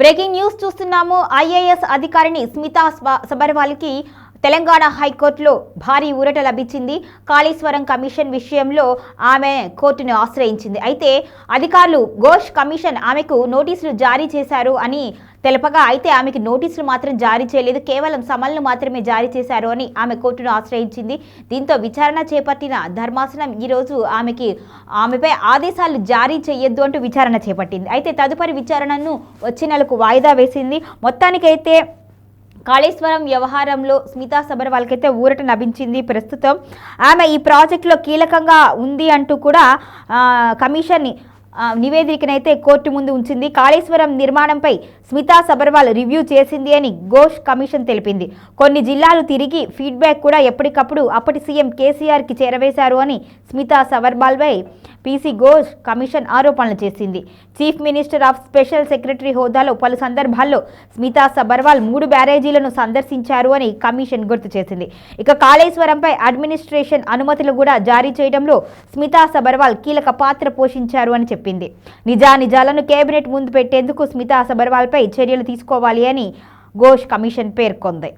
Breaking news చూస్తున్నాము. IAS అధికారిని స్మితా సబర్వాల్కి తెలంగాణ హైకోర్టులో భారీ ఊరట లభించింది. కాళేశ్వరం కమిషన్ విషయంలో ఆమె కోర్టును ఆశ్రయించింది. అయితే అధికారులు ఘోష్ కమిషన్ ఆమెకు నోటీసులు జారీ చేశారు అని తెలపగా అయితే ఆమెకి నోటీసులు మాత్రం జారీ చేయలేదు. కేవలం సమన్లు మాత్రమే జారీ చేశారు అని ఆమె కోర్టును ఆశ్రయించింది. దీంతో విచారణ చేపట్టిన ధర్మాసనం ఈరోజు ఆమెకి ఆమెపై ఆదేశాలు జారీ చేయొద్దు అంటూ విచారణ చేపట్టింది. అయితే తదుపరి విచారణను వచ్చే నెలకు వాయిదా వేసింది. మొత్తానికైతే కాళేశ్వరం వ్యవహారంలో స్మితా సబర్వాల్కైతే ఊరట లభించింది ప్రస్తుతం. ఆమె ఈ ప్రాజెక్టులో కీలకంగా ఉంది అంటూ కూడా కమిషన్ని కమిషన్ నివేదికనైతే కోర్టు ముందు ఉంచింది. కాళేశ్వరం నిర్మాణంపై స్మితా సబర్వాల్ రివ్యూ చేసింది అని ఘోష్ కమిషన్ తెలిపింది. కొన్ని జిల్లాలు తిరిగి ఫీడ్బ్యాక్ కూడా ఎప్పటికప్పుడు అప్పటి సీఎం కేసీఆర్కి చేరవేశారు అని స్మితా సబర్వాల్పై పీసీ ఘోష్ కమిషన్ ఆరోపణలు చేసింది. Chief minister of special secretary హోదాలో పలు సందర్భాల్లో స్మితా సబర్వాల్ మూడు బ్యారేజీలను సందర్శించారు అని కమిషన్ గుర్తు చేసింది. ఇక కాళేశ్వరంపై అడ్మినిస్ట్రేషన్ అనుమతులు కూడా జారీ చేయడంలో స్మితా సబర్వాల్ కీలక పాత్ర పోషించారు అని చెప్పారు. నిజా నిజాలను కేబినెట్ ముందు పెట్టేందుకు స్మితా అసబర్వాల్పై చర్యలు తీసుకోవాలి అని ఘోష్ కమిషన్ పేర్కొంది.